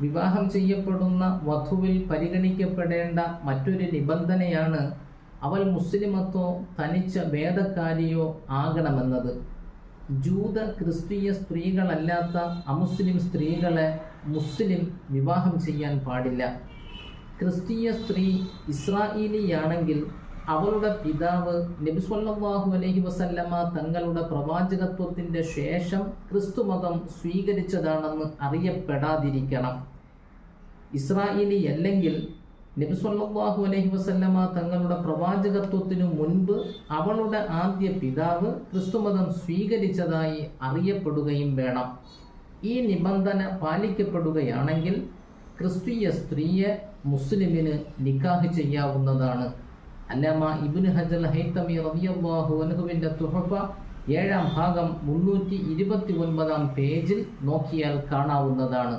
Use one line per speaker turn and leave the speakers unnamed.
വിവാഹം ചെയ്യപ്പെടുന്ന വധുവിൽ പരിഗണിക്കപ്പെടേണ്ട മറ്റൊരു നിബന്ധനയാണ് അവൾ മുസ്ലിമത്തോ തനിച്ച വേദക്കാരിയോ ആകണമെന്നത്. ജൂത ക്രിസ്തീയ സ്ത്രീകളല്ലാത്ത അമുസ്ലിം സ്ത്രീകളെ മുസ്ലിം വിവാഹം ചെയ്യാൻ പാടില്ല. ക്രിസ്തീയ സ്ത്രീ ഇസ്രായേലിയാണെങ്കിൽ അവളുടെ പിതാവ് നബി സല്ലല്ലാഹു അലൈഹി വസല്ലമ തങ്ങളുടെ പ്രവാചകത്വത്തിന്റെ ശേഷം ക്രിസ്തുമതം സ്വീകരിച്ചതാണെന്ന് അറിയപ്പെടാതിരിക്കണം. ഇസ്രായേലി അല്ലെങ്കിൽ നബി സല്ലല്ലാഹു അലൈഹി വസല്ലമ തങ്ങളുടെ പ്രവാചകത്വത്തിനു മുൻപ് അവളുടെ ആദ്യ പിതാവ് ക്രിസ്തുമതം സ്വീകരിച്ചതായി അറിയപ്പെടുകയും വേണം. ഈ നിബന്ധന പാലിക്കപ്പെടുകയാണെങ്കിൽ ക്രിസ്തീയ സ്ത്രീയെ മുസ്ലിമിന് നിക്കാഹ് ചെയ്യാവുന്നതാണ്. അല്ലാമ ഇബ്നു ഹജൽ ഹൈത്തമി റബിയാഹു അൻഹുവിന്റെ തുഹഫ ഏഴാം ഭാഗം മുന്നൂറ്റി ഇരുപത്തി ഒൻപതാം പേജിൽ നോക്കിയാൽ കാണാവുന്നതാണ്.